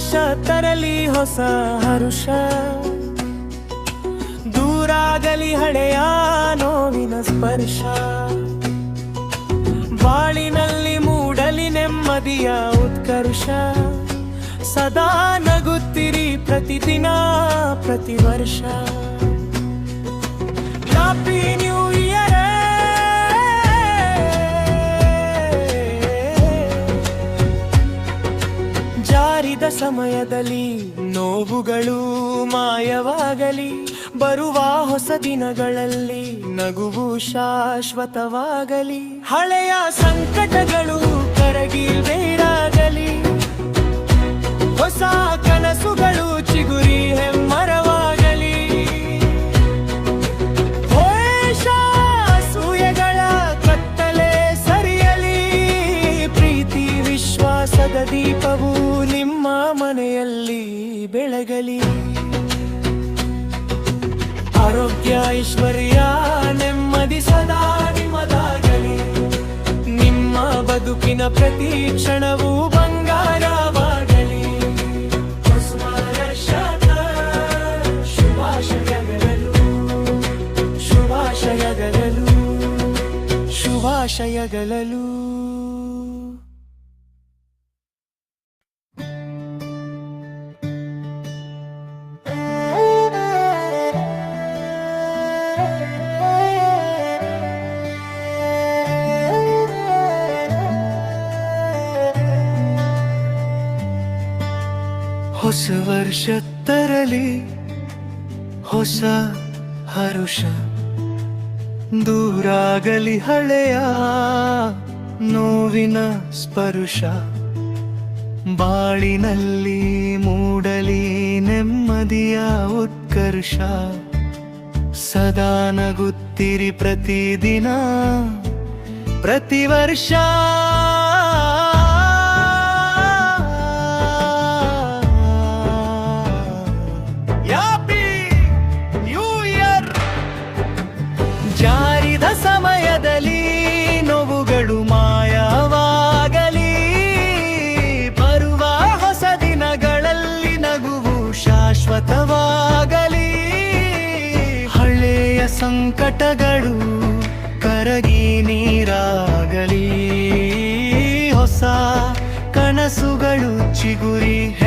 ವರ್ಷ ತರಲಿ ಹೊಸ ಹರುಷ. ದೂರಾಗಲಿ ಹಳೆಯ ನೋವಿನ ಸ್ಪರ್ಶ. ಬಾಳಿನಲ್ಲಿ ಮೂಡಲಿ ನೆಮ್ಮದಿಯ ಉತ್ಕರ್ಷ. ಸದಾ ನಗುತ್ತಿರಿ ಪ್ರತಿದಿನ ಪ್ರತಿ ವರ್ಷ ಸಮಯದಲ್ಲಿ ನೋವುಗಳು ಮಾಯವಾಗಲಿ, ಬರುವ ಹೊಸ ದಿನಗಳಲ್ಲಿ ನಗುವು ಶಾಶ್ವತವಾಗಲಿ. ಹಳೆಯ ಸಂಕಟಗಳು ಕರಗಿ ಬೇರಾಗಲಿ. ಹೊಸ ಕನಸುಗಳು ಚಿಗುರಿ ಹೆಮ್ಮರವಾಗಲಿ. ಸೂಯಗಳ ಕತ್ತಲೆ ಸರಿಯಲಿ. ಪ್ರೀತಿ ವಿಶ್ವಾಸದ ದೀಪವು ಬೆಳಗಲಿ. ಆರೋಗ್ಯ ಐಶ್ವರ್ಯ ನೆಮ್ಮದಿ ಸದಾ ನಿಮ್ಮದಾಗಲಿ. ನಿಮ್ಮ ಬದುಕಿನ ಪ್ರತಿ ಕ್ಷಣವೂ ಬಂಗಾರವಾಗಲಿ. ಹೊಸವರ್ಷದ ಶುಭಾಶಯಗಳು ಶುಭಾಶಯಗಳು ಹೊಸ ವರ್ಷ ತರಲಿ ಹೊಸ ಹರುಷ. ದೂರಾಗಲಿ ಹಳೆಯ ನೋವಿನ ಸ್ಪರ್ಶ ಬಾಳಿನಲ್ಲಿ ಮೂಡಲಿ ನೆಮ್ಮದಿಯ ಉತ್ಕರ್ಷ. ಸದಾ ನಗುತ್ತಿರಿ ಪ್ರತಿದಿನ ಪ್ರತಿ ವರ್ಷ. ಸಂಕಟಗಳು ಕರಗಿ ನೀರಾಗಲಿ. ಹೊಸ ಕನಸುಗಳು ಚಿಗುರಿ